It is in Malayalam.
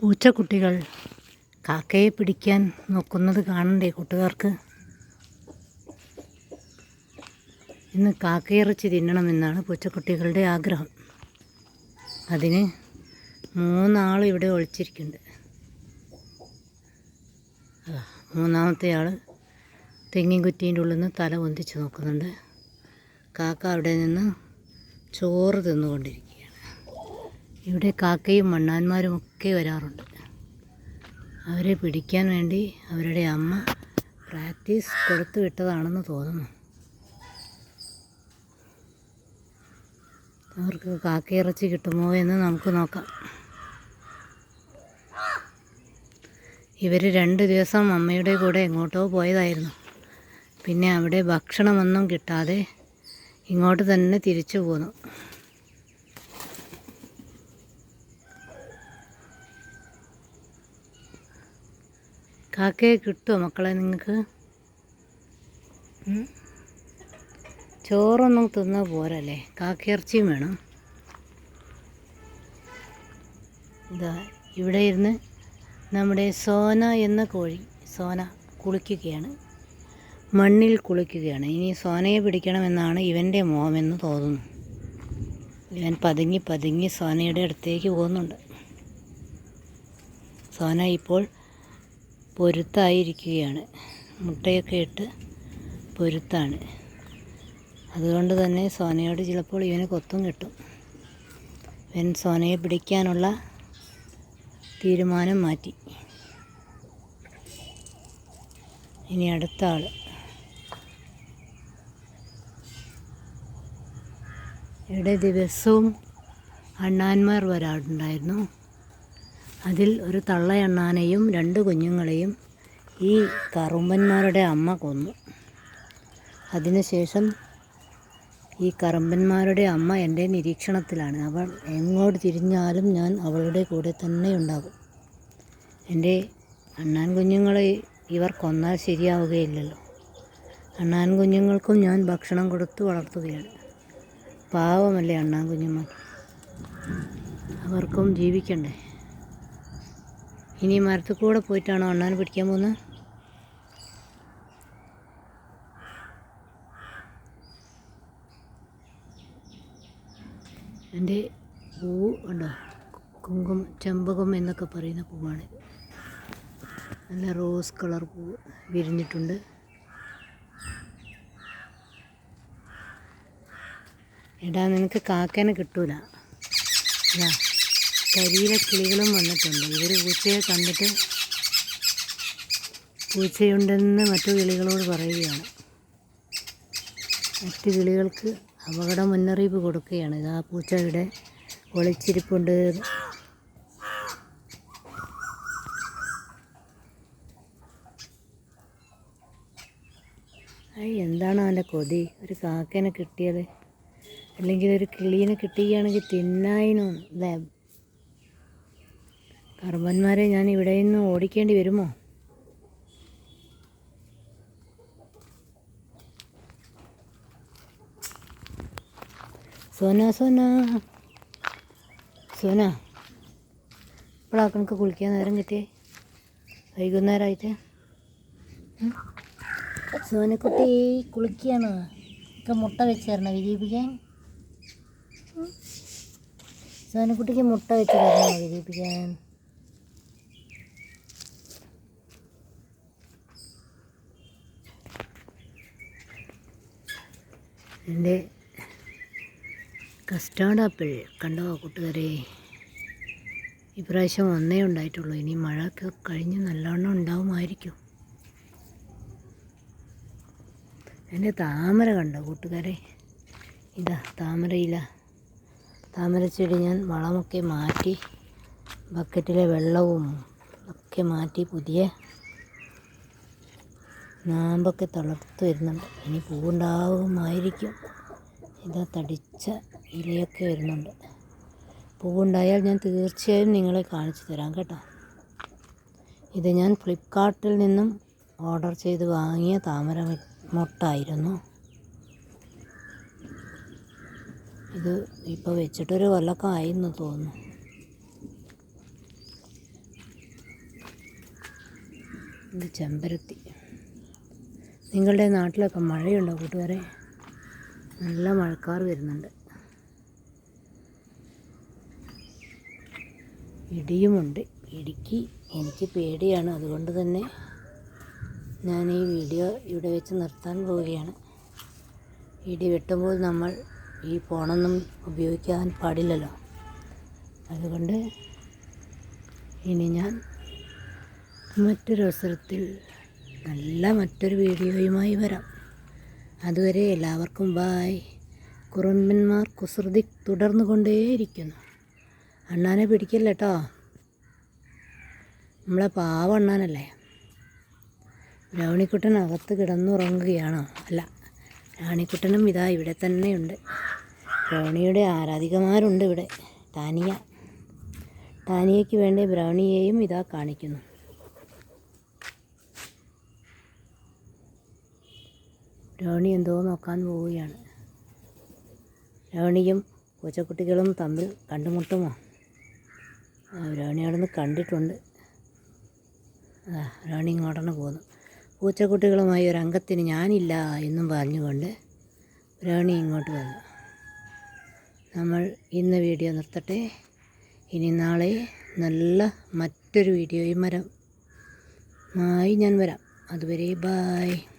പൂച്ചക്കുട്ടികൾ കാക്കയെ പിടിക്കാൻ നോക്കുന്നത് കാണണ്ടേ കൂട്ടുകാർക്ക്? ഇന്ന് കാക്കയിറച്ചി തിന്നണമെന്നാണ് പൂച്ചക്കുട്ടികളുടെ ആഗ്രഹം. അതിന് മൂന്നാൾ ഇവിടെ ഒളിച്ചിരിക്കുന്നുണ്ട്. മൂന്നാമത്തെ ആൾ തെങ്ങിൻ കുറ്റീന്റെ ഉള്ളിൽ നിന്ന് തല പൊന്തിച്ച് നോക്കുന്നുണ്ട്. കാക്ക അവിടെ നിന്ന് ചോറ് തിന്നുകൊണ്ടിരിക്കുകയാണ് ഇവിടെ കാക്കയും മണ്ണാന്മാരും ഒക്കെ വരാറുണ്ട്. അവരെ പിടിക്കാൻ വേണ്ടി അവരുടെ അമ്മ പ്രാക്ടീസ് കൊടുത്തു വിട്ടതാണെന്ന് തോന്നുന്നു. അവർക്ക് കാക്കയിറച്ചി കിട്ടുമോ എന്ന് നമുക്ക് നോക്കാം. ഇവർ രണ്ട് ദിവസം അമ്മയുടെ കൂടെ എങ്ങോട്ടോ പോയതായിരുന്നു. പിന്നെ അവിടെ ഭക്ഷണമൊന്നും കിട്ടാതെ ഇങ്ങോട്ട് തന്നെ തിരിച്ചു പോന്നു. കാക്കയെ കിട്ടുമോ മക്കളെ നിങ്ങൾക്ക്? ചോറൊന്നും തിന്ന പോരല്ലേ? കാക്കയിറച്ചിയും വേണം. ഇതാ ഇവിടെ ഇരുന്ന് നമ്മുടെ സോന എന്ന കോഴി സോന കുളിക്കുകയാണ്. മണ്ണിൽ കുളിക്കുകയാണ്. ഇനി സോനയെ പിടിക്കണമെന്നാണ് ഇവന്റെ മോമെന്ന് തോന്നുന്നു. ഇവൻ പതുങ്ങി പതുങ്ങി സോനയുടെ അടുത്തേക്ക് പോകുന്നുണ്ട്. സോന ഇപ്പോൾ പൊരുത്തായിരിക്കുകയാണ്. മുട്ടയൊക്കെ ഇട്ട് പൊരുത്താണ്. അതുകൊണ്ട് തന്നെ സോനയോട് ചിലപ്പോൾ ഇവന് കൊത്തും കിട്ടും. ഇവൻ സോനയെ പിടിക്കാനുള്ള തീരുമാനം മാറ്റി. ഇനി അടുത്ത ആൾ. ഇവിടെ ദിവസവും അണ്ണാന്മാർ വരാറുണ്ടായിരുന്നു. അതിൽ ഒരു തള്ളയണ്ണാനെയും രണ്ട് കുഞ്ഞുങ്ങളെയും ഈ കറുമ്പന്മാരുടെ അമ്മ കൊന്നു. അതിനുശേഷം ഈ കറുമ്പന്മാരുടെ അമ്മ എന്റെ നിരീക്ഷണത്തിലാണ്. അവൾ എങ്ങോട്ട് തിരിഞ്ഞാലും ഞാൻ അവളുടെ കൂടെ തന്നെ ഉണ്ടാകും. എന്റെ അണ്ണാൻ കുഞ്ഞുങ്ങളെ ഇവർ കൊന്നാൽ ശരിയാവുകയില്ലല്ലോ. അണ്ണാൻ കുഞ്ഞുങ്ങൾക്കും ഞാൻ ഭക്ഷണം കൊടുത്ത് വളർത്തുകയാണ്. പാവമല്ലേ അണ്ണാൻ കുഞ്ഞുങ്ങൾ? അവർക്കും ജീവിക്കണ്ടേ? ഇനി മരത്തിൽ കൂടെ പോയിട്ടാണോ അണ്ണാൻ പിടിക്കാൻ പോകുന്നത്? എന്റെ പൂ ഉണ്ടോ കുങ്കും ചെമ്പകം എന്നൊക്കെ പറയുന്ന പൂവാണ്. നല്ല റോസ് കളർ പൂ വിരിഞ്ഞിട്ടുണ്ട്. എടാ നിനക്ക് കാക്കേനെ കിട്ടൂല. ഇതാ. കരിയിലെ കിളികളും വന്നിട്ടുണ്ട്. ഇവർ പൂച്ചയെ കണ്ടിട്ട് പൂച്ചയുണ്ടെന്ന് മറ്റു കിളികളോട് പറയുകയാണ്. മറ്റ് കിളികൾക്ക് അപകട മുന്നറിയിപ്പ് കൊടുക്കുകയാണ്. ഇതാ പൂച്ച ഇവിടെ ഒളിച്ചിരിപ്പുണ്ട്. ഐ എന്താണ് അവന്റെ കൊതി? ഒരു കാക്കേനെ കിട്ടിയത്? അല്ലെങ്കിൽ ഒരു കിളീനെ കിട്ടുകയാണെങ്കിൽ തിന്നായിനും? അല്ലേ കർമ്മന്മാരെ ഞാൻ ഇവിടെ നിന്ന് ഓടിക്കേണ്ടി വരുമോ? സോന സോന. സോന. ഇപ്പോഴാക്കണക്ക് കുളിക്കാൻ നേരം കിട്ടിയേ. വൈകുന്നേരമായിട്ട്? സോനക്കുട്ടി കുളിക്കുകയാണ് ഒക്കെ മുട്ട വെച്ച് തരണം വിജയിപ്പിക്കാൻ? സോനക്കുട്ടിക്ക് മുട്ട വെച്ച് തരണോ വിരിയിപ്പിക്കാൻ എന്റെ കസ്റ്റാർഡ് ആപ്പിൾ കണ്ടോ കൂട്ടുകാരെ? ഇപ്രാവശ്യം ഒന്നേ ഉണ്ടായിട്ടുള്ളൂ. ഇനി മഴയൊക്കെ കഴിഞ്ഞ് നല്ലവണ്ണം ഉണ്ടാവുമായിരിക്കും. എന്റെ താമര കണ്ടോ കൂട്ടുകാരെ? ഇതാ താമരയില. താമരച്ചെടി ഞാൻ വളമൊക്കെ മാറ്റി ബക്കറ്റിലെ വെള്ളവും ഒക്കെ മാറ്റി പുതിയ നാമ്പൊക്കെ തളർത്ത് വരുന്നുണ്ട്. ഇനി പൂവുണ്ടാവുമായിരിക്കും. ഇതാ തടിച്ച ഇലയൊക്കെ വരുന്നുണ്ട്. പൂവുണ്ടായാൽ ഞാൻ തീർച്ചയായും നിങ്ങളെ കാണിച്ചു തരാം കേട്ടോ. ഇത് ഞാൻ ഫ്ലിപ്പ്കാർട്ടിൽ നിന്നും ഓർഡർ ചെയ്ത് വാങ്ങിയ താമര മുട്ടായിരുന്നു. ഇത് ഇപ്പോൾ വെച്ചിട്ടൊരു കൊല്ലക്കം ആയിന്ന് തോന്നുന്നു. ഇത് ചെമ്പരത്തി. നിങ്ങളുടെ നാട്ടിലൊക്കെ മഴയുണ്ടോ കൂട്ടുകാരെ? നല്ല മഴക്കാർ വരുന്നുണ്ട്. ഇടിയുമുണ്ട്. ഇടിക്ക് എനിക്ക് പേടിയാണ്. അതുകൊണ്ട് തന്നെ ഞാൻ ഈ വീഡിയോ ഇവിടെ വെച്ച് നിർത്താൻ പോവുകയാണ്. ഇടി വെട്ടുമ്പോൾ നമ്മൾ ഈ ഫോണൊന്നും ഉപയോഗിക്കാൻ പാടില്ലല്ലോ. അതുകൊണ്ട് ഇനി ഞാൻ മറ്റൊരു അവസരത്തിൽ നല്ല മറ്റൊരു വീഡിയോയുമായി വരാം. അതുവരെ എല്ലാവർക്കും ബായ് കുറുമ്പന്മാർ കുസൃതി തുടർന്നു കൊണ്ടേയിരിക്കുന്നു അണ്ണാനെ പിടിക്കല്ല കേട്ടോ നമ്മളെ പാവ അണ്ണാനല്ലേ? രാവണിക്കുട്ടൻ അകത്ത് കിടന്നുറങ്ങുകയാണോ? അല്ല രാണിക്കുട്ടനും ഇതാ ഇവിടെ തന്നെയുണ്ട്. ബ്രൗണിയുടെ ആരാധികമാരുണ്ട് ഇവിടെ. ടാനിയ ടാനിയയ്ക്ക് വേണ്ടി ബ്രൗണിയെയും ഇതാ കാണിക്കുന്നു. ബ്രൗണി എന്തോ നോക്കാൻ പോവുകയാണ്. ബ്രൗണിയും പൂച്ചക്കുട്ടികളും തമ്മിൽ കണ്ടുമുട്ടുമോ? ആ, ബ്രൗണി അവിടെ നിന്ന് കണ്ടിട്ടുണ്ട്. ആ ബ്രൗണി ഇങ്ങോട്ടാണ് പോകുന്നു പൂച്ചക്കുട്ടികളുമായി ഒരു അംഗത്തിന് ഞാനില്ല എന്നും പറഞ്ഞുകൊണ്ട് ബ്രൗണി ഇങ്ങോട്ട് വന്നു. നമ്മൾ ഇന്ന് വീഡിയോ നിർത്തട്ടെ. ഇനി നാളെ നല്ല മറ്റൊരു വീഡിയോയും വരാം. ആയി ഞാൻ വരാം. അതുവരെ ബായ്.